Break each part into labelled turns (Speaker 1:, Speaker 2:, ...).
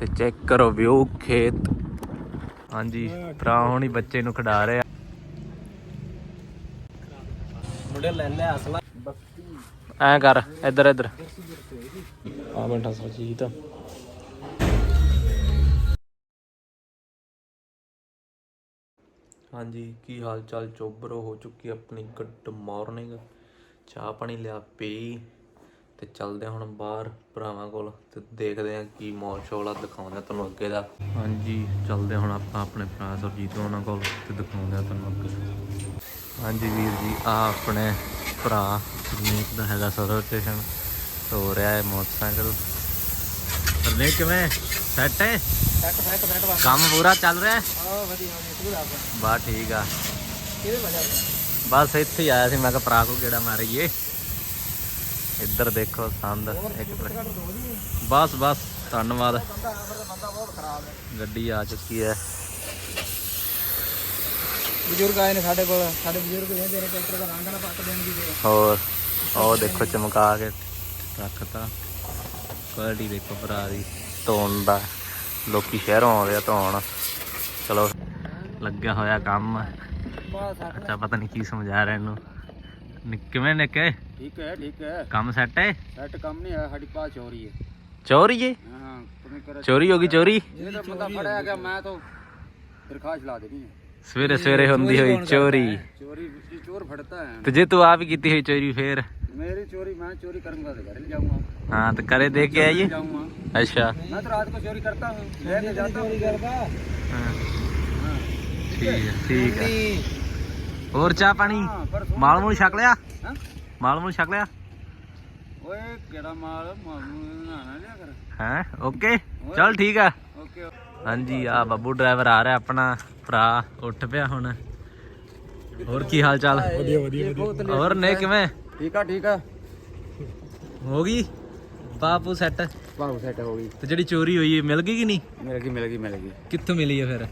Speaker 1: ਤੇ ਚੈੱਕ ਕਰੋ ਵਿਊ ਖੇਤ। ਹਾਂਜੀ ਭਰਾ ਹੁਣੀ ਬੱਚੇ ਨੂੰ ਖਿਡਾ ਰਹੇ।
Speaker 2: ਮੁੰਡੇ ਲੈ ਲੈ ਅਸਲਾ।
Speaker 1: ਐ ਕਰ ਇੱਧਰ ਇੱਧਰ। ਆ ਬੈਠਾ ਸਰਜੀਤ ਹਾਂਜੀ ਕੀ ਹਾਲ ਚਾਲ? ਚੋਬਰੋ ਹੋ ਚੁੱਕੀ ਆਪਣੀ ਗੁੱਡ ਮਾਰਨਿੰਗ ਚਾਹ ਪਾਣੀ ਲਿਆ ਪੀ। ਤੇ ਚੱਲਦੇ ਹਾਂ ਹੁਣ ਬਾਹਰ ਭਰਾਵਾਂ ਕੋਲ ਤੇ ਦੇਖਦੇ ਹਾਂ ਕੀ ਮੌਲ ਸ਼ੋਲ ਆ ਦਿਖਾਉਂਦੇ ਹਾਂ ਤੁਹਾਨੂੰ ਅੱਗੇ ਦਾ। ਹਾਂਜੀ ਚੱਲਦੇ ਹਾਂ ਹੁਣ ਆਪਾਂ ਆਪਣੇ ਭਰਾ ਸਰਜੀਤ ਉਹਨਾਂ ਕੋਲ ਤੇ ਦਿਖਾਉਂਦੇ ਹਾਂ ਤੁਹਾਨੂੰ ਅੱਗੇ। ਹਾਂਜੀ ਵੀਰ ਜੀ ਆ ਆਪਣੇ ਭਰਾ ਰਨੀਤ ਦਾ ਹੈਗਾ ਸਰਵ ਸਟੇਸ਼ਨ ਹੋ ਰਿਹਾ ਹੈ ਮੋਟਰਸਾਈਕਲ। ਰਨੀਤ ਕਿਵੇਂ? ਸੈੱਟ ਹੈ?
Speaker 2: ਸੈੱਟ ਸੈੱਟ ਸੈੱਟ ਵਾ
Speaker 1: ਕੰਮ ਪੂਰਾ ਚੱਲ ਰਿਹਾ ਹੈ?
Speaker 2: ਆ ਵਧੀਆ ਵਧੀਆ
Speaker 1: ਬਸ ਠੀਕ ਆ।
Speaker 2: ਕਿਹਦੇ ਵਜ੍ਹਾ
Speaker 1: ਬਸ ਇੱਥੇ ਹੀ ਆਇਆ ਸੀ ਮੈਂ ਕਿਹਾ ਭਰਾ ਕੋਲ ਕਿਹੜਾ ਮਾਰੀਏ। ਇੱਧਰ ਦੇਖੋ ਸੰਦ ਇੱਕ। ਬਸ ਬਸ ਧੰਨਵਾਦ। ਗੱਡੀ ਆ ਚੁੱਕੀ ਹੈ।
Speaker 2: ਬਜ਼ੁਰਗ ਆਏ ਨੇ ਸਾਡੇ ਕੋਲ ਸਾਡੇ ਬਜ਼ੁਰਗ ਵੇਂਦੇ ਨੇ ਟਰੈਕਟਰ ਦਾ ਰੰਗ ਨਾ ਪੱਟ ਦੇਣ ਦੀ ਦੇ
Speaker 1: ਹੋਰ ਉਹ ਦੇਖੋ ਚਮਕਾ ਕੇ ਰੱਖਤਾ ਕੁਆਲਿਟੀ ਦੇਖੋ ਭਰਾ ਦੀ ਧੋਣ ਦਾ। ਲੋਕੀ ਸ਼ਹਿਰੋਂ ਆਉਂਦੇ ਆ ਧੋਣ। ਚਲੋ ਲੱਗਿਆ ਹੋਇਆ ਕੰਮ। ਅੱਛਾ ਪਤਾ ਨਹੀਂ ਕੀ ਸਮਝਾ ਰਿਹਾ ਇਹਨੂੰ। ਕਿਵੇਂ ਨਿੱਕੇ
Speaker 2: ਠੀਕ ਹੈ ਠੀਕ ਹੈ
Speaker 1: ਕੰਮ ਸੈੱਟ ਹੈ
Speaker 2: ਸੈੱਟ ਕੰਮ ਨਹੀਂ ਹੈ ਸਾਡੀ ਪਾਸ ਚੋਰੀ ਹੈ
Speaker 1: ਚੋਰੀ ਏ
Speaker 2: ਹਾਂ ਤੁਮੇ ਕਰ
Speaker 1: ਚੋਰੀ ਹੋ ਗਈ ਚੋਰੀ
Speaker 2: ਜੇ ਤਾਂ ਬੰਦਾ ਫੜਿਆ ਗਿਆ ਮੈਂ ਤਾਂ ਦਰਖਾਸਤ ਲਾ ਦੇਣੀ ਹੈ
Speaker 1: ਸਵੇਰੇ ਸਵੇਰੇ ਹੁੰਦੀ ਹੋਈ ਚੋਰੀ
Speaker 2: ਚੋਰੀ ये चोर फटता है
Speaker 1: ਤੇ ਜੇ ਤੂੰ ਆਪ ਹੀ ਕੀਤੀ ਹੋਈ ਚੋਰੀ ਫੇਰ
Speaker 2: मेरी चोरी मैं चोरी करूंगा तो घर ले जाऊंगा
Speaker 1: ਹਾਂ ਤੇ ਕਰੇ ਦੇ ਕੇ ਆਈਏ
Speaker 2: जाऊंगा
Speaker 1: ਅੱਛਾ
Speaker 2: मैं तो रात को चोरी करता हूँ लेके जाता हूँ
Speaker 1: ਹਾਂ
Speaker 2: हाँ।
Speaker 1: ਹੋਰ ਚਾਹ ਪਾਣੀ? ਮਾਲ ਮੂਲ ਛਕ ਲਿਆ? ਮਾਲ ਮੂਲ ਛਕ ਲਿਆ?
Speaker 2: ਓਏ ਕਿਹੜਾ ਮਾਲ? ਮਾਮੂ ਨੇ ਬਣਾਣਾ ਲਿਆ ਕਰ।
Speaker 1: ਹੈ? ਓਕੇ? ਚਲ ਠੀਕ ਆ।
Speaker 2: ਓਕੇ
Speaker 1: ਹਾਂਜੀ ਆ ਬੱਬੂ ਡਰਾਈਵਰ ਆ ਰਿਹਾ ਆਪਣਾ। ਭਰਾ ਉੱਠ ਪਿਆ ਹੁਣ। ਹੋਰ ਕੀ ਹਾਲ ਚਾਲ?
Speaker 2: ਵਧੀਆ ਵਧੀਆ
Speaker 1: ਹੋਰ ਨੇ ਕਿਵੇਂ?
Speaker 2: ਠੀਕ ਆ ਠੀਕ ਆ।
Speaker 1: ਹੋ ਗਈ? ਬਾਪੂ ਸੈੱਟ
Speaker 2: ਭਾਉ ਸੈੱਟ ਹੋ ਗਈ।
Speaker 1: ਤੇ ਜਿਹੜੀ ਚੋਰੀ ਹੋਈ ਮਿਲ ਗਈ ਕਿ ਨਹੀਂ?
Speaker 2: ਮਿਲ ਗਈ ਮਿਲ ਗਈ ਮਿਲ ਗਈ।
Speaker 1: ਕਿੱਥੋਂ ਮਿਲੀ ਹੈ ਫਿਰ?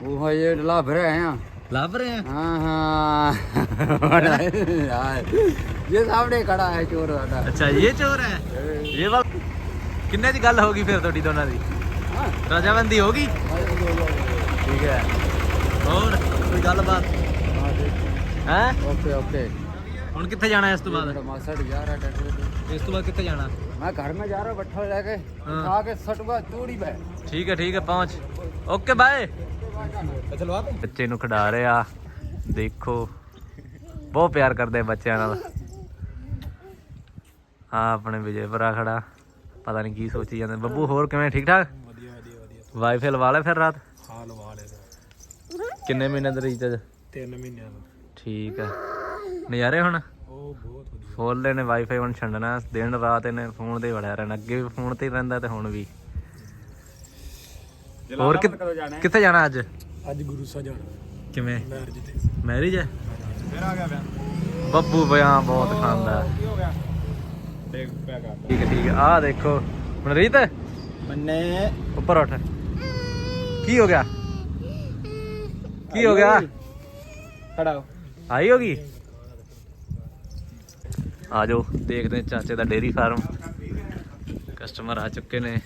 Speaker 2: ਉਹ ਹਜੇ ਢਲਾ ਫਿਰ ਆ। यहाँ
Speaker 1: ਲੱਭ ਰਹੇ ਆ
Speaker 2: हाँ हाँ यार ये सामने खड़ा है चोर वाला
Speaker 1: ਅੱਛਾ ਇਹ ਚੋਰ ਹੈ ਇਹ ਵਾਲ ਕਿੰਨੇ ਦੀ ਗੱਲ ਹੋ ਗਈ ਫਿਰ ਤੁਹਾਡੀ ਦੋਨਾਂ ਦੀ
Speaker 2: हाँ
Speaker 1: ਰਜਾਬੰਦੀ ਹੋ ਗਈ ਠੀਕ ਹੈ ਹੋਰ ਕੋਈ ਗੱਲਬਾਤ ਹੈ
Speaker 2: ओके ओके
Speaker 1: ਹੁਣ ਕਿੱਥੇ ਜਾਣਾ ਇਸ ਤੋਂ ਬਾਅਦ
Speaker 2: मेरा मास्टर जा रहा है ट्रैक्टर पे
Speaker 1: ਇਸ ਤੋਂ ਬਾਅਦ ਕਿੱਥੇ ਜਾਣਾ
Speaker 2: मैं घर में जा रहा हूँ बट्ठा लेके
Speaker 1: हाँ।
Speaker 2: खा के सटुआ चूड़ी पे
Speaker 1: ਠੀਕ ਹੈ ਠੀਕ ਹੈ ਪਹੁੰਚ ਓਕੇ ਬਾਏ
Speaker 2: चलवा
Speaker 1: ਬੱਚੇ ਨੂੰ ਖਿਡਾ ਰਹੇ ਆ। ਦੇਖੋ ਬਹੁਤ ਪਿਆਰ ਕਰਦੇ ਆ ਬੱਚਿਆਂ ਨਾਲ। ਆ ਆਪਣੇ ਵਿਜੇ ਭਰਾ ਖੜਾ। ਪਤਾ ਨਹੀਂ ਕੀ ਸੋਚੀ ਜਾਂਦੇ। ਬੱਬੂ ਹੋਰ ਕਿਵੇਂ? ਠੀਕ ਠਾਕ?
Speaker 2: ਵਧੀਆ ਵਧੀਆ ਵਧੀਆ।
Speaker 1: ਵਾਈਫਾਈ ਲਵਾ ਲੈ ਫਿਰ ਰਾਤ?
Speaker 2: ਹਾਲ ਵਾਲੇ
Speaker 1: ਕਿੰਨੇ ਮਹੀਨੇ ਦਾ ਰੀਚਾਰਜ?
Speaker 2: 3 ਮਹੀਨਿਆਂ ਦਾ।
Speaker 1: ਠੀਕ ਹੈ ਨਜ਼ਾਰੇ ਹੁਣ?
Speaker 2: ਉਹ ਬਹੁਤ ਵਧੀਆ।
Speaker 1: ਫੋਲੇ ਨੇ ਵਾਈਫਾਈ ਹੁਣ ਛੱਡਣਾ। ਦਿਨ ਰਾਤ ਇਹਨੇ ਫੋਨ ਤੇ ਹੀ ਵੜਿਆ ਰਹਿਣਾ। ਅੱਗੇ ਵੀ ਫੋਨ ਤੇ ਹੀ ਰਹਿੰਦਾ ਤੇ ਹੁਣ ਵੀ। ਹੋਰ ਕਿ- ਕਿੱਥੇ ਜਾਣਾ ਅੱਜ?
Speaker 2: ਅੱਜ ਗੁਰੂ ਸਾਹਿਬ ਜਾਣਾ।
Speaker 1: ਕਿਵੇਂ?
Speaker 2: ਮੈਰਿਜ ਤੇ।
Speaker 1: ਮੈਰਿਜ ਹੈ?
Speaker 2: ਫਿਰ ਆ ਗਿਆ ਵਿਆਹ।
Speaker 1: ਬੱਬੂ ਬਿਆਂ ਬਹੁਤ ਖਾਂਦਾ।
Speaker 2: ਕੀ ਹੋ ਗਿਆ? ਦੇਖ ਪਿਆ ਕਰ
Speaker 1: ਠੀਕ ਹੈ ਠੀਕ ਹੈ। ਆਹ ਦੇਖੋ ਮਨਰੀਤ?
Speaker 2: ਮੰਨੇ।
Speaker 1: ਉੱਪਰ ਉੱਠ। ਕੀ ਹੋ ਗਿਆ? ਕੀ ਹੋ ਗਿਆ?
Speaker 2: ਖੜਾ ਹੋ
Speaker 1: ਆਈ ਹੋਗੀ? ਆ ਜਾਓ ਦੇਖਦੇ ਹਾਂ ਚਾਚੇ ਦਾ ਡੇਰੀ ਫਾਰਮ। ਕਸਟਮਰ ਆ ਚੁੱਕੇ ਨੇ।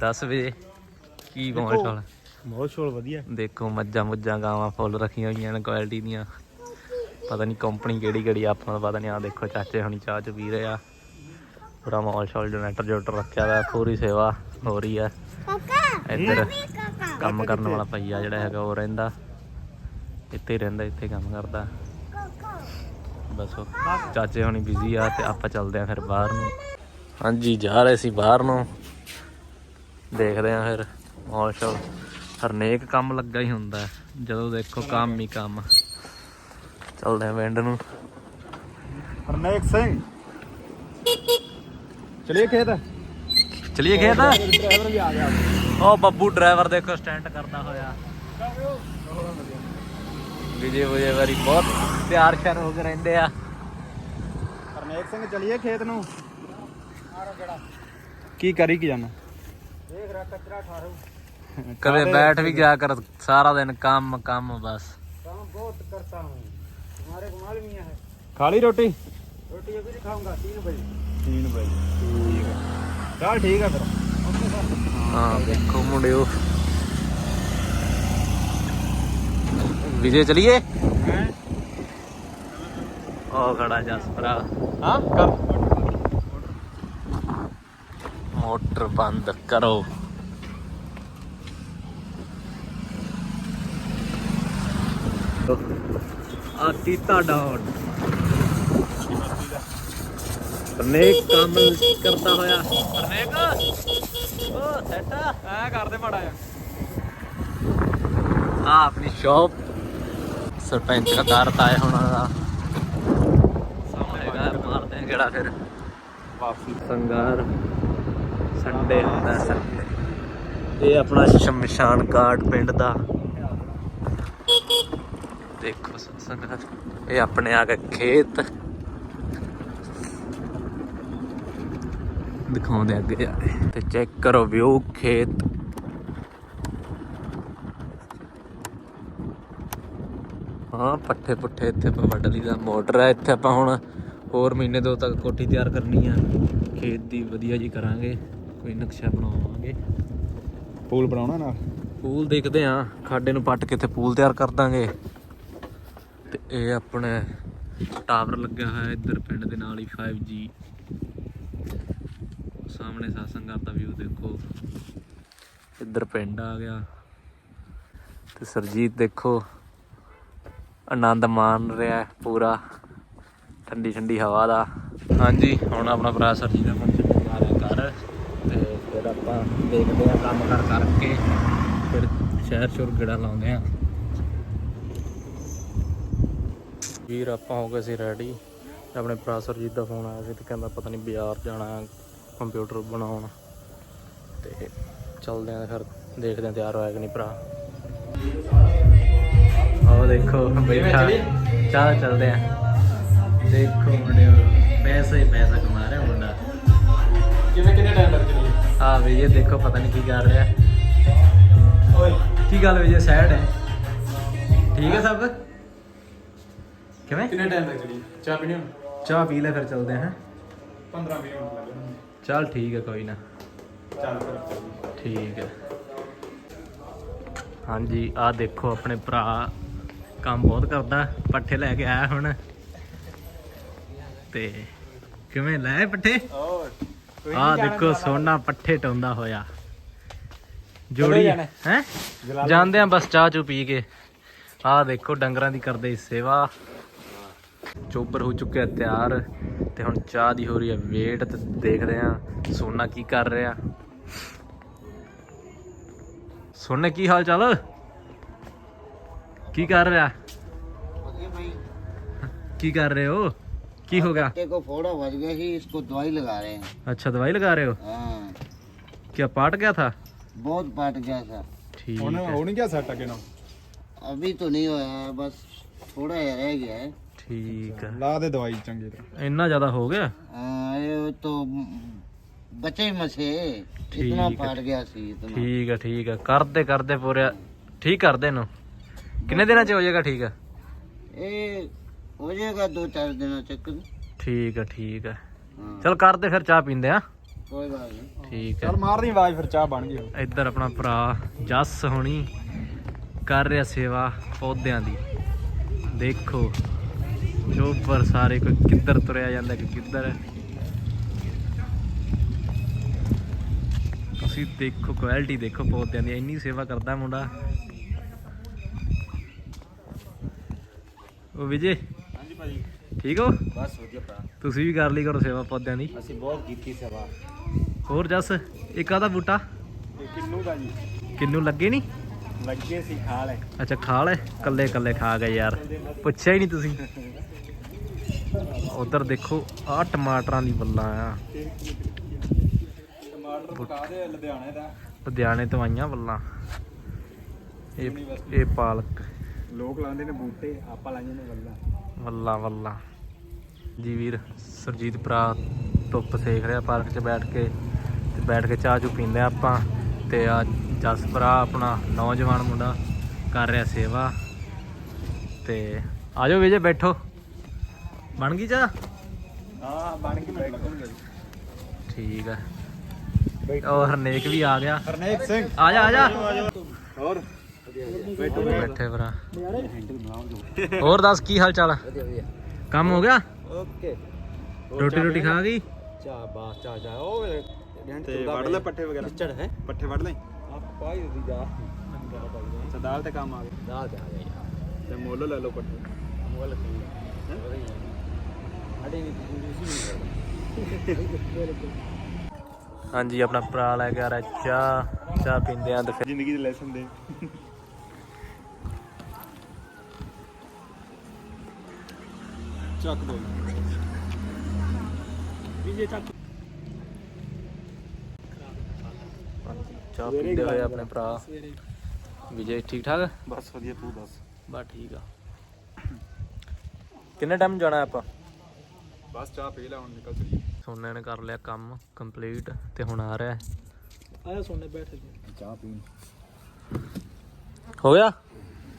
Speaker 1: ਦਸ ਵਜੇ ਕੀ ਪਹੁੰਚ ਵਾਲਾ
Speaker 2: ਬਹੁਤ ਸ਼ੋਲ ਵਧੀਆ।
Speaker 1: ਦੇਖੋ ਮੱਝਾਂ ਮੁੱਝਾਂ ਗਾਵਾਂ ਫੁੱਲ ਰੱਖੀਆਂ ਹੋਈਆਂ ਨੇ ਕੁਆਲਿਟੀ ਦੀਆਂ। ਪਤਾ ਨਹੀਂ ਕੰਪਨੀ ਕਿਹੜੀ ਕਿਹੜੀ ਆਪਾਂ ਨੂੰ ਪਤਾ ਨਹੀਂ ਆ ਦੇਖੋ ਚਾਚੇ ਹੁਣੀ ਚਾਹ ਚ ਪੀ ਰਹੇ ਆ। ਪੂਰਾ ਮਾਲ ਸ਼ਾਲ ਜਨਰੇਟਰ ਜੋਟਰ ਰੱਖਿਆ ਹੋਇਆ ਪੂਰੀ ਸੇਵਾ ਹੋ ਰਹੀ ਆ। ਇੱਧਰ ਕੰਮ ਕਰਨ ਵਾਲਾ ਭਈਆ ਜਿਹੜਾ ਹੈਗਾ ਉਹ ਰਹਿੰਦਾ। ਇੱਥੇ ਹੀ ਰਹਿੰਦਾ ਇੱਥੇ ਕੰਮ ਕਰਦਾ। ਬਸ ਚਾਚੇ ਹੁਣੀ ਬਿਜ਼ੀ ਆ ਤੇ ਆਪਾਂ ਚੱਲਦੇ ਆ ਫਿਰ ਬਾਹਰ ਨੂੰ। ਹਾਂਜੀ ਜਾ ਰਹੇ ਸੀ ਬਾਹਰ ਨੂੰ। ਦੇਖਦੇ ਆ ਫਿਰ। ਮਾਲ ਸ਼ਾਲ ਹਰਨੇਕ ਕੰਮ ਲੱਗਾ ਹੀ ਹੁੰਦਾ। ਜਦੋਂ ਦੇਖੋ ਕੰਮ ਹੀ ਕੰਮ। ਚੱਲਦੇ ਆ ਪਿੰਡ ਨੂੰ।
Speaker 2: ਹਰਨੇਕ ਸਿੰਘ। ਚਲਿਏ ਖੇਤ?
Speaker 1: ਚਲਿਏ ਖੇਤ?
Speaker 2: ਡਰਾਈਵਰ ਵੀ ਆ ਗਿਆ।
Speaker 1: ਉਹ ਬੱਬੂ ਡਰਾਈਵਰ ਦੇਖੋ ਸਟੈਂਡ ਕਰਦਾ ਹੋਇਆ। ਵਿਜੇ ਵਿਜੇ ਵਾਰੀ ਬਹੁਤ ਤਿਆਰ ਸ਼ਰ ਹੋ ਕੇ ਰਹਿੰਦੇ ਆ।
Speaker 2: ਹਰਨੇਕ ਸਿੰਘ ਚਲਿਏ ਖੇਤ ਨੂੰ। ਕੀ ਕਰੀ ਕੀ ਜਾਣਾ? ਦੇਖ ਰਾ ਕਚਰਾ ਠਾਰੂ
Speaker 1: ਕਦੇ ਬੈਠ ਵੀ ਗਿਆ ਕਰ ਸਾਰਾ ਦਿਨ ਕੰਮ ਕੰਮ ਬਸ
Speaker 2: काम बहुत करता हूँ हमारे को मालूम ही है खाली रोटी रोटी अभी नहीं खाऊंगा तीन बजे 3 ਵਜੇ ਠੀਕ ਹੈ ਚਲ ਠੀਕ ਹੈ ਫਿਰ ਓਕੇ ਸਰ
Speaker 1: ਹਾਂ ਦੇਖੋ ਮੁੰਡਿਓ ਵਿਜੇ ਚਲੀਏ
Speaker 2: ਹੈ
Speaker 1: ਉਹ ਖੜਾ ਜਸਪਰਾ
Speaker 2: ਹਾਂ ਕਰ
Speaker 1: ਮੋਟਰ ਬੰਦ ਕਰੋ। ਆ ਕੀਤਾ ਡਾਊਨ ਅਨੇਕ ਕੰਮ ਕਰਦਾ ਹੋਇਆ। ਅਨੇਕ? ਉਹ ਸੈਟ? ਆ
Speaker 2: ਐ ਕਰਦੇ ਮਾੜਾ ਆ
Speaker 1: ਆ ਆਪਣੀ ਸ਼ਾਪ ਸਰਪੰਚ ਦਾ ਘਰ ਤਾਏ ਹੋਣਾ ਦਾ। ਸਾਹਮਣੇ ਘਰ ਮਾਰਦੇ ਆ ਕਿਹੜਾ ਫਿਰ।
Speaker 2: ਵਾਪਸੀ।
Speaker 1: ਸੰਗਾਰ। ਸੰਡੇ ਹੁੰਦਾ ਸੰਡੇ ਇਹ ਆਪਣਾ ਸ਼ਮਸ਼ਾਨ ਘਾਟ ਪਿੰਡ ਦਾ। ਦੇਖੋ ਸੰਗਤ, ਇਹ ਆਪਣੇ ਆ ਕੇ ਖੇਤ। ਦਿਖਾਉਂਦੇ ਅੱਗੇ ਜਾ ਕੇ। ਤੇ ਚੈੱਕ ਕਰੋ ਵਿਊ ਖੇਤ। ਹਾਂ ਪੱਠੇ ਪੁੱਠੇ ਇੱਥੇ ਆਪਾਂ ਵੱਢ ਲਈ ਦਾ ਮੋਟਰ ਹੈ। ਇੱਥੇ ਆਪਾਂ ਹੁਣ ਹੋਰ ਮਹੀਨੇ ਦੋ ਤੱਕ ਕੋਠੀ ਤਿਆਰ ਕਰਨੀ ਆ। ਖੇਤ ਦੀ ਵਧੀਆ ਜੀ ਕਰਾਂਗੇ। ਕੋਈ ਨਕਸ਼ਾ ਬਣਾਵਾਂਗੇ।
Speaker 2: ਪੂਲ ਬਣਾਉਣਾ ਨਾਲ?
Speaker 1: ਪੂਲ ਦੇਖਦੇ ਆ ਖਾਡੇ ਨੂੰ ਪੱਟ ਕੇ ਇੱਥੇ ਪੂਲ ਤਿਆਰ ਕਰ ਦਾਂਗੇ। ਤੇ ਇਹ ਆਪਣੇ ਟਾਵਰ ਲੱਗਿਆ ਹੋਇਆ ਇੱਧਰ ਪਿੰਡ ਦੇ ਨਾਲ ਹੀ 5G ਸਾਹਮਣੇ ਸਾਸੰਗਾਰ ਦਾ ਵਿਊ ਦੇਖੋ। ਇੱਧਰ ਪਿੰਡ ਆ ਗਿਆ। ਤੇ ਸਰਜੀਤ ਦੇਖੋ ਆਨੰਦ ਮਾਣ ਰਿਹਾ ਪੂਰਾ। ਠੰਡੀ ਠੰਡੀ ਹਵਾ ਦਾ। ਹਾਂਜੀ ਹੁਣ ਆਪਣਾ ਭਰਾ ਸਰਜੀਤ ਘਰ ਤੇ ਫਿਰ ਆਪਾਂ ਦੇਖਦੇ ਆ ਕੰਮ ਕਰ ਕਰਕੇ ਫਿਰ ਸ਼ਹਿਰ ਸ਼ੁਰ ਗੇੜਾ ਲਾਉਂਦੇ ਆ ਵੀਰ ਆਪਾਂ ਹੋ ਗਏ ਸੀ ਰੈਡੀ ਆਪਣੇ ਭਰਾ ਸਰਜੀਤ ਦਾ ਫੋਨ ਆਇਆ ਸੀ ਤੇ ਕਹਿੰਦਾ ਪਤਾ ਨਹੀਂ ਬਾਜ਼ਾਰ ਜਾਣਾ ਕੰਪਿਊਟਰ ਬਣਾਉਣ। ਤੇ ਚੱਲਦੇ ਆ ਫਿਰ ਦੇਖਦੇ ਆ ਤਿਆਰ ਹੋਇਆ ਕਿ ਨਹੀਂ ਭਰਾ। ਆਹ ਦੇਖੋ ਬੈਠਾ ਚੱਲ? ਚੱਲਦੇ ਆ ਦੇਖੋ ਮੁੰਡਿਓ ਪੈਸਾ ਹੀ ਪੈਸਾ ਕਮਾ ਰਿਹਾ ਮੁੰਡਾ।
Speaker 2: ਕਿਵੇਂ ਕਿੰਨੇ ਟਾਈਮ ਲੱਗ
Speaker 1: ਆ ਵੀ ਇਹ ਦੇਖੋ ਪਤਾ ਨਹੀਂ ਕੀ ਕਰ ਰਿਹਾ।
Speaker 2: ਓਏ
Speaker 1: ਕੀ ਗੱਲ ਵੀ ਜੇ ਸੈਡ ਹੈ? ਠੀਕ ਹੈ ਸਭ? ਕਿਵੇਂ?
Speaker 2: ਕਿੰਨੇ ਟਾਈਮ ਲੱਗ ਚਲੀ ਚਾਹ ਪੀਣੀ ਹੁਣ?
Speaker 1: ਚਾਹ ਪੀ ਲੈ ਫਿਰ ਚੱਲਦੇ ਹਾਂ
Speaker 2: 15 20 ਮਿੰਟ ਲੱਗਣਗੇ
Speaker 1: ਚੱਲ ਠੀਕ ਹੈ ਕੋਈ ਨਾ।
Speaker 2: ਚੱਲ ਫਿਰ।
Speaker 1: ਠੀਕ ਹੈ। ਹਾਂਜੀ ਆ ਦੇਖੋ ਆਪਣੇ ਭਰਾ ਕੰਮ ਬਹੁਤ ਕਰਦਾ ਪੱਠੇ ਲੈ ਕੇ ਆਇਆ ਹੁਣ। ਤੇ ਕਿਵੇਂ ਲੈ ਪੱਠੇ?
Speaker 2: ਓਏ ਆਹ
Speaker 1: ਦੇਖੋ ਸੋਨਾ ਪੱਠੇ ਟਾਉਂਦਾ ਹੋਇਆ। ਜੋੜੀ ਹੈ? ਜਾਣਦੇ ਆ ਬਸ ਚਾਹ ਚੂ ਪੀ ਕੇ। ਆਹ ਦੇਖੋ ਡੰਗਰਾਂ ਦੀ ਕਰਦੇ ਸੇਵਾ। ਚੋਪਰ ਹੋ ਚੁੱਕਿਆ ਤਿਆਰ ਤੇ ਹੁਣ ਚਾਹ ਦੀ ਹੋ ਰਹੀ ਹੈ ਵੇਟ ਤੇ ਦੇਖਦੇ ਆ ਸੋਨਾ ਕੀ ਕਰ ਰਿਹਾ। ਸੋਨੇ ਕੀ ਹਾਲ ਚਾਲ? ਕੀ ਕਰ ਰਿਹਾ? ਕੀ ਕਰ ਰਹੇ ਹੋ? ਕੀ ਹੋ ਗਿਆ
Speaker 3: कुत्ते को फोड़ा बज गया ही इसको दवाई लगा रहे हैं
Speaker 1: अच्छा दवाई लगा रहे हो
Speaker 3: हाँ
Speaker 1: क्या पाट गया था
Speaker 3: बहुत पाट गया था
Speaker 1: ठीक
Speaker 2: ਹੁਣ
Speaker 1: है
Speaker 2: ਹੋ ਨਹੀਂ ਗਿਆ ਸੈੱਟ ਅੱਗੇ ਨਾ
Speaker 3: अभी तो नहीं हुआ है बस थोड़ा ही रह गया है
Speaker 1: ठीक है
Speaker 2: ਲਾ ਦੇ ਦਵਾਈ ਚੰਗੀ ਤਰ੍ਹਾਂ
Speaker 1: इतना ज्यादा हो गया
Speaker 3: हाँ, ये तो बचे में से इतना
Speaker 1: ठीक है।
Speaker 3: पाट गया सी इतना
Speaker 1: ਠੀਕ ਹੈ ਠੀਕ ਹੈ ਕਰਦੇ ਕਰਦੇ ਪੂਰੇ ਠੀਕ ਕਰਦੇ ਨੂੰ ਕਿੰਨੇ ਦਿਨਾਂ ਚ ਹੋ ਜਾਏਗਾ ਠੀਕ ਹੈ
Speaker 3: ये ਹੋ ਜਾਏਗਾ ਦੋ ਚਾਰ ਦਿਨਾਂ ਤੱਕ।
Speaker 1: ਠੀਕ ਆ ਠੀਕ ਹੈ। ਚਲ ਕਰਦੇ ਫਿਰ ਚਾਹ ਪੀਂਦੇ ਆ।
Speaker 3: ਕੋਈ ਗੱਲ ਨਹੀਂ।
Speaker 1: ਠੀਕ ਆ।
Speaker 2: ਚਲ ਮਾਰਨੀ ਆਵਾਜ਼ ਫਿਰ ਚਾਹ ਬਣ ਗਈ
Speaker 1: ਇੱਧਰ ਆਪਣਾ ਭਰਾ ਜੱਸ ਹੋਣੀ ਕਰ ਰਿਹਾ ਸੇਵਾ ਪੌਦਿਆਂ ਦੀ। ਦੇਖੋ ਜੋ ਉੱਪਰ ਸਾਰੇ ਕੋਈ ਕਿੱਧਰ ਤੁਰਿਆ ਜਾਂਦਾ ਕਿ ਕਿੱਧਰ ਤੁਸੀਂ ਦੇਖੋ ਕੁਆਲਿਟੀ ਦੇਖੋ ਪੌਦਿਆਂ ਦੀ। ਇੰਨੀ ਸੇਵਾ ਕਰਦਾ ਮੁੰਡਾ। ਉਹ ਵਿਜੇ
Speaker 2: ਭਾਜੀ।
Speaker 1: ਠੀਕ ਹੋ?
Speaker 2: ਬਸ ਵਧੀਆ ਭਰਾ।
Speaker 1: ਤੁਸੀਂ ਵੀ ਕਰ ਲਈ ਕਰੋ ਸੇਵਾ ਪੌਦਿਆਂ ਦੀ।
Speaker 2: ਅਸੀਂ ਬਹੁਤ ਕੀਤੀ ਸੇਵਾ।
Speaker 1: ਹੋਰ ਜੱਸ ਇੱਕ ਆਦਾ ਬੂਟਾ?
Speaker 2: ਕਿੰਨੂ ਦਾ ਜੀ
Speaker 1: ਕਿੰਨੂ ਲੱਗੇ ਨਹੀਂ
Speaker 2: ਲੱਗੇ ਸੀ ਖਾ ਲੈ
Speaker 1: ਅੱਛਾ ਖਾ ਲੈ ਕੱਲੇ ਕੱਲੇ ਖਾ ਗਏ ਯਾਰ। ਪੁੱਛਿਆ ਹੀ ਨਹੀਂ ਤੁਸੀਂ। ਉਧਰ ਦੇਖੋ ਆਹ ਟਮਾਟਰਾਂ ਦੀ ਬੱਲਾਂ ਆ।
Speaker 2: ਟਮਾਟਰ ਪਕਾ ਦੇ ਲੁਧਿਆਣੇ ਦਾ।
Speaker 1: ਲੁਧਿਆਣੇ ਤੋਂ ਆਈਆਂ ਬੱਲਾਂ। ਇਹ ਇਹ ਪਾਲਕ।
Speaker 2: ਲੋਕ ਲਾਉਂਦੇ ਨੇ ਬੂਟੇ ਆਪਾਂ ਲਾਈਆਂ ਨੇ ਵੱਲਾ
Speaker 1: ਵੱਲਾ ਵੱਲਾ। ਜੀ ਵੀਰ ਸਰਜੀਤ ਭਰਾ ਧੁੱਪ ਸੇਕ ਰਿਹਾ ਪਾਰਕ 'ਚ ਬੈਠ ਕੇ ਤੇ ਬੈਠ ਕੇ ਚਾਹ ਚੂ ਪੀਂਦੇ ਆਪਾਂ ਤੇ ਆ ਜਸ ਭਰਾ ਆਪਣਾ ਨੌਜਵਾਨ ਮੁੰਡਾ ਕਰ ਰਿਹਾ ਸੇਵਾ ਤੇ ਆਜੋ ਵਿਜੇ ਬੈਠੋ। ਬਣ ਗਈ ਚਾਹ?
Speaker 2: ਹਾਂ ਬਣ ਕੇ ਬੈਠ
Speaker 1: ਠੀਕ ਹੈ ਉਹ ਹਰਨੇਕ ਵੀ ਆ ਗਿਆ।
Speaker 2: ਹਰਨੇਕ ਸਿੰਘ।
Speaker 1: ਆ ਜਾ ਆ ਜਾ।
Speaker 2: ਹੋਰ? ਬੈਠੋ
Speaker 1: ਬੈਠੇ ਭਰਾ। ਹੋਰ ਦੱਸ ਕੀ ਹਾਲ ਚਾਲ ਆ? ਕੰਮ ਹੋ ਗਿਆ?
Speaker 2: ਓਕੇ।
Speaker 3: ਰੋਟੀ ਰੋਟੀ ਖਾ ਗਈ?
Speaker 2: ਚਾ ਬਾਸ ਚਾ ਚਾ ਉਹ ਤੇ ਵੜ ਲੈ ਪੱਠੇ ਵਗੈਰਾ। ਚੜ ਹੈ। ਪੱਠੇ ਵੜ ਲੈ। ਆਪਾਂ ਹੀ ਦੀ ਜਾ ਅੱਛਾ ਦਾਲ ਤੇ ਕੰਮ ਆ ਗਿਆ
Speaker 3: ਦਾਲ ਤੇ ਆ ਗਈ
Speaker 2: ਤੇ ਮੁੱਲ ਲੈ ਲਓ ਪੱਠੇ।
Speaker 3: ਮੁੱਲ ਅੜੇ
Speaker 1: ਹਾਂਜੀ ਆਪਣਾ ਭਰਾ ਲੈ ਕੇ ਆ ਰਿਹਾ ਚਾਹ। ਚਾਹ ਪੀਂਦੇ ਆ ਤੇ ਫਿਰ
Speaker 2: ਜ਼ਿੰਦਗੀ ਦੇ ਲੈਸਨ ਦੇ। ਚੱਕ ਦੋ। ਵਿਜੇ ਚੱਕ।
Speaker 1: ਚਾਹ ਪੀਂਦੇ ਹੋਏ ਆਪਣੇ ਭਰਾ। ਵਿਜੇ ਠੀਕ ਠਾਕ?
Speaker 2: ਬਸ ਵਧੀਆ ਤੂੰ ਦੱਸ?
Speaker 1: ਬਸ ਠੀਕ ਆ। ਕਿੰਨੇ ਟਾਈਮ ਜਾਣਾ ਆਪਾਂ?
Speaker 2: ਬਸ ਚਾਹ ਪੀ ਲੈ ਹੁਣ ਨਿਕਲ ਚਲੀ
Speaker 1: ਸੋਨੇ ਨੇ ਕਰ ਲਿਆ ਕੰਮ ਕੰਪਲੀਟ ਤੇ ਹੁਣ ਆ ਰਿਹਾ।
Speaker 2: ਆਇਆ ਸੋਨੇ ਬੈਠ ਚਾਹ ਪੀ
Speaker 1: ਹੋ ਗਿਆ?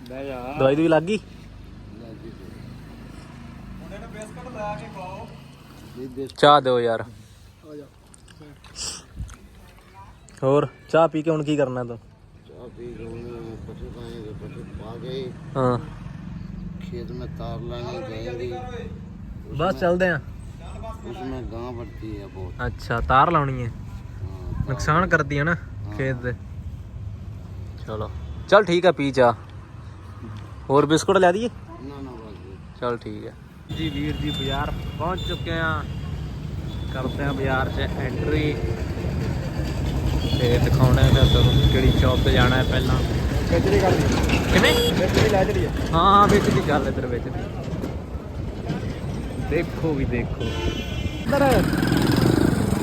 Speaker 2: ਲੈ ਜਾ।
Speaker 1: ਦਵਾਈ ਦੂਈ ਲੱਗ ਗਈ?
Speaker 2: ਬਿਸਕਟ ਲਾ ਕੇ ਖਾਓ
Speaker 1: ਚਾਹ ਦਿਓ ਯਾਰ
Speaker 2: ਆ ਜਾ
Speaker 1: ਹੋਰ ਚਾਹ ਪੀ ਕੇ ਹੁਣ ਕੀ ਕਰਨਾ ਤੂੰ
Speaker 3: चाह पी के उन्हें पशु पाएंगे पशु पा गए
Speaker 1: ਹਾਂ
Speaker 3: खेत में तार लाने जाएंगे
Speaker 1: ਬਸ ਚੱਲਦੇ ਆ
Speaker 3: उसमें गां बढ़ती है बहुत
Speaker 1: ਅੱਛਾ ਤਾਰ ਲਾਉਣੀ ਹੈ
Speaker 3: हाँ,
Speaker 1: ਨੁਕਸਾਨ ਕਰਦੀ ਹੈ ਨਾ ਖੇਤ ਦੇ ਚਲੋ ਚਲ ਠੀਕ ਆ ਪੀ ਚਾਹ ਹੋਰ ਬਿਸਕੁਟ ਲੈ ਦਈਏ
Speaker 3: ना ना बस
Speaker 1: ਚਲ ਠੀਕ ਹੈ ਜੀ ਵੀਰ ਜੀ ਬਾਜ਼ਾਰ ਪਹੁੰਚ ਚੁੱਕੇ ਆ। ਕਰਦੇ ਆ ਬਾਜ਼ਾਰ 'ਚ ਐਂਟਰੀ ਤੇ ਦਿਖਾਉਣਾ ਹੈ ਤੁਹਾਨੂੰ ਕਿਹੜੀ ਸ਼ਾਪ ਤੇ ਜਾਣਾ ਹੈ ਪਹਿਲਾਂ।
Speaker 2: ਵਿੱਚ ਦੀ
Speaker 1: ਕਿਵੇਂ?
Speaker 2: ਵਿੱਚ ਦੀ ਲੈ ਚਲੀਏ
Speaker 1: ਹਾਂ। ਹਾਂ ਵਿੱਚ ਦੀ ਗੱਲ ਇਧਰ ਵਿੱਚ ਦੀ ਦੇਖੋ ਵੀ ਦੇਖੋ। ਕਿੱਧਰ?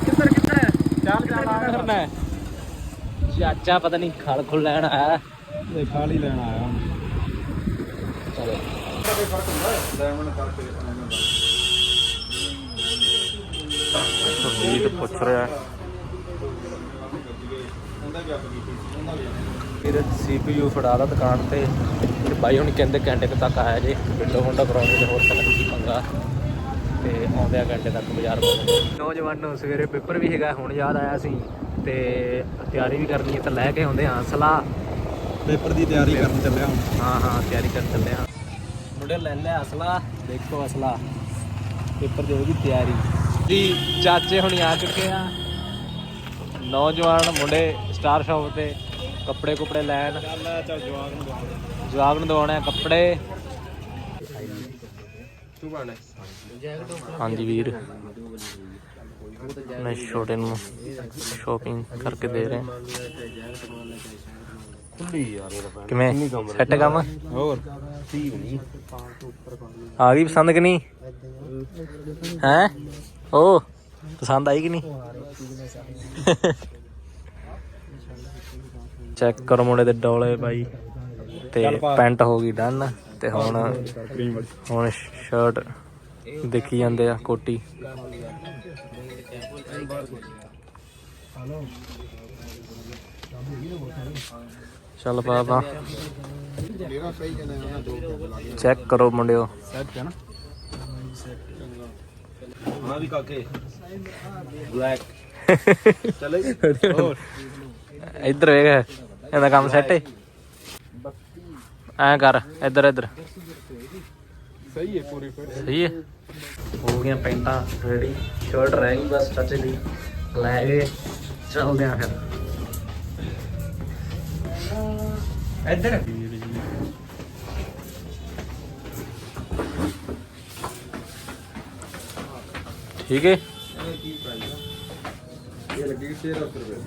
Speaker 1: ਕਿੱਧਰ ਕਿੱਧਰ? ਚੱਲ ਚੱਲ ਕਰਨਾ ਹੈ ਚਾਚਾ ਪਤਾ ਨਹੀਂ ਖਲ ਖੁਲ ਲੈਣ ਆਇਆ।
Speaker 2: ਇਹ ਖਾਲੀ ਲੈਣ ਆਇਆ। ਹੁਣ
Speaker 1: ਚਲੋ
Speaker 2: ਕੋਈ ਫ਼ਰਕ ਹੁੰਦਾ ਲੈਮਨ ਕਰਕੇ ਇਹਨਾਂ ਦਾ
Speaker 1: ਸੁਰਜੀਤ ਪੁੱਛ ਰਿਹਾ
Speaker 2: ਹੁੰਦਾ ਵੀ ਆਪ ਕੀਤੀ ਸੀ ਹੁੰਦਾ ਵੀ
Speaker 1: ਫਿਰ ਸੀਪੀਯੂ ਫੜਾਦਾ ਦੁਕਾਨ ਤੇ। ਤੇ ਬਾਈ ਹੁਣ ਕਹਿੰਦੇ ਘੰਟੇ ਕੁ ਤੱਕ ਆਇਆ ਜੇ। ਵਿੰਡੋ ਵਿੰਡੋ ਕਰਾਉਣੀ ਤੇ ਹੋਰ ਨਹੀਂ ਕੀ ਪੰਗਾ। ਤੇ ਆਉਂਦੇ ਆ ਘੰਟੇ ਤੱਕ ਬਾਜ਼ਾਰ ਕੋਲ ਨੌਜਵਾਨ ਨੂੰ ਸਵੇਰੇ ਪੇਪਰ ਵੀ ਹੈਗਾ ਹੁਣ ਯਾਦ ਆਇਆ ਸੀ। ਤੇ ਤਿਆਰੀ ਵੀ ਕਰਨੀ ਹੈ ਤਾਂ ਲੈ ਕੇ ਆਉਂਦੇ ਹਾਂ। ਸਲਾਹ।
Speaker 2: ਪੇਪਰ ਦੀ ਤਿਆਰੀ ਕਰਨ ਚੱਲਿਆ
Speaker 1: ਹਾਂ ਹਾਂ ਤਿਆਰੀ ਕਰਨ ਚੱਲੇ ਮੁੰਡੇ ਲੈ ਲਿਆ ਅਸਲਾ ਦੇਖੋ ਅਸਲਾ। ਪੇਪਰ ਦੀ ਤਿਆਰੀ। ਜੀ ਚਾਚੇ ਹੁਣੀ ਆ ਚੁੱਕੇ ਆ। ਨੌਜਵਾਨ ਮੁੰਡੇ ਸਟਾਰ ਸ਼ਾਪ ਤੇ ਕੱਪੜੇ ਕੁਪੜੇ ਲੈਣ। ਜਵਾਬ ਨੂੰ ਦਵਾਉਣੇ ਆ ਕੱਪੜੇ।
Speaker 2: ਤੂੰ ਬਾਣੇ
Speaker 1: ਹਾਂਜੀ ਵੀਰ। ਮੈਂ ਛੋਟੇ ਨੂੰ ਸ਼ੋਪਿੰਗ ਕਰਕੇ ਦੇ ਰਹੇ।
Speaker 2: ਖੁੱਲੀ ਯਾਰ ਇਹਦਾ
Speaker 1: ਕਿਵੇਂ? ਸੈੱਟ ਕੰਮ?
Speaker 2: ਹੋਰ
Speaker 1: ਆ ਗਈ ਪਸੰਦ ਕਿ ਨਹੀਂ? ਹੈ? ਉਹ ਪਸੰਦ ਆਈ ਕਿ ਨਹੀਂ? ਚੈੱਕ ਕਰੋ ਮੁੰਡੇ ਦੇ ਡੋਲੇ ਬਾਈ। ਤੇ ਪੈਂਟ ਹੋ ਗਈ ਡਨ। ਤੇ ਹੁਣ ਹੁਣ ਸ਼ਰਟ ਦੇਖੀ ਜਾਂਦੇ ਆ ਕੋਟੀ। ਚੱਲ
Speaker 3: ਪਾ ਮੇਰਾ
Speaker 1: ਚੈੱਕ ਕਰੋ ਮੁੰਡਿਓ।
Speaker 2: ਸੈੱਟ ਹੈ ਨਾ
Speaker 1: ਉਹਨਾਂ ਵੇਖ, ਇਹਦਾ ਕੰਮ ਸੈੱਟ ਹੈ ਐ ਕਰ, ਇਧਰ, ਇੱਧਰ।
Speaker 2: ਸਹੀ ਹੈ
Speaker 1: ਹੋ ਗਈਆਂ ਪੈਂਟਾਂ ਰੈਡੀ ਸ਼ਰਟ ਰਹਿ ਬਸ ਚਾਚੇ ਦੀ। ਲੈ ਗਏ, ਚੱਲਦੇ ਆ ਫਿਰ। ਇੱਧਰ ਠੀਕ ਹੈ।
Speaker 2: ਇਹ ਲੱਗੀ 1300 ਰੁਪਏ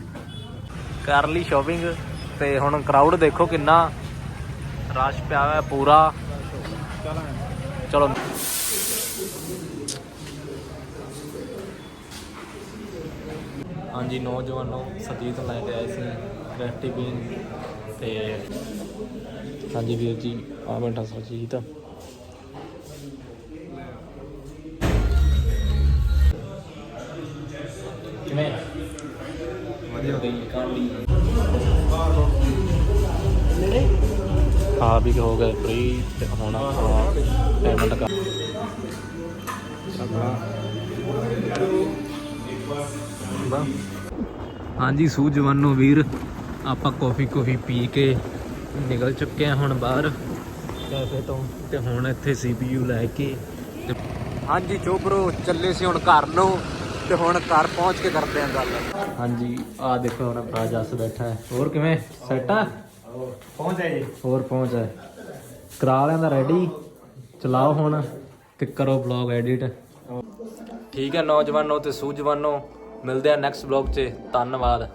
Speaker 1: ਕਰ ਲਈ ਸ਼ਾਪਿੰਗ ਤੇ ਹੁਣ ਕਰਾਊਡ ਦੇਖੋ ਕਿੰਨਾ ਰਸ਼ ਪਿਆ ਹੋਇਆ ਪੂਰਾ।
Speaker 2: ਚਲੋ।
Speaker 1: ਹਾਂਜੀ, ਨੌਜਵਾਨੋ ਸਰਜੀਤ ਲੈ ਕੇ ਆਏ ਸੀ। ਰੈਸਟੀ ਬੀਨ ਤੇ ਹਾਂਜੀ ਵੀਰ ਜੀ ਆ ਬੈਠਾ ਸਰਜੀਤ ਕਿਵੇਂ? ਵਧੀਆ। ਗਈ ਕਾਂਡੀ? ਆ ਵੀ ਹੋ ਗਏ ਫ੍ਰੀ ਤੇ ਹੁਣ ਆਪਾਂ ਪੇਮੈਂਟ ਕਰ ਹਾਂਜੀ ਸੂਜਵਾਨੋ ਵੀਰ। ਆਪਾਂ ਕਾਫੀ ਕਾਫੀ ਪੀ ਕੇ ਨਿਕਲ ਚੁੱਕੇ ਆ ਹੁਣ ਬਾਹਰ। ਕੈਫੇ ਤੋਂ ਤੇ ਹੁਣ ਇੱਥੇ CPU ਲੈ ਕੇ ਹਾਂਜੀ ਚੋਬਰੋ ਚੱਲੇ ਸੀ ਹੁਣ ਘਰ ਨੂੰ ਤੇ ਹੁਣ ਘਰ ਪਹੁੰਚ ਕੇ ਕਰਦੇ ਆਂ ਗੱਲ। ਹਾਂਜੀ ਆ ਦੇਖੋ ਹੁਣ ਭਰਾ ਜੱਸ ਬੈਠਾ ਹੈ। ਹੋਰ ਕਿਵੇਂ? ਸੈਟ ਆ?
Speaker 2: ਪਹੁੰਚ ਜਾਏ ਜੀ।
Speaker 1: ਹੋਰ ਪਹੁੰਚ ਹੈ। ਕਰਾ ਲੈਂਦਾ ਰੈਡੀ ਚਲਾਓ ਹੁਣ ਤੇ ਕਰੋ ਵਲੌਗ ਐਡਿਟ ਠੀਕ ਹੈ ਨੌਜਵਾਨੋ ਤੇ ਸੂਝਵਾਨੋ ਮਿਲਦੇ ਆ ਨੈਕਸਟ ਵਲੌਗ 'ਚ। ਧੰਨਵਾਦ।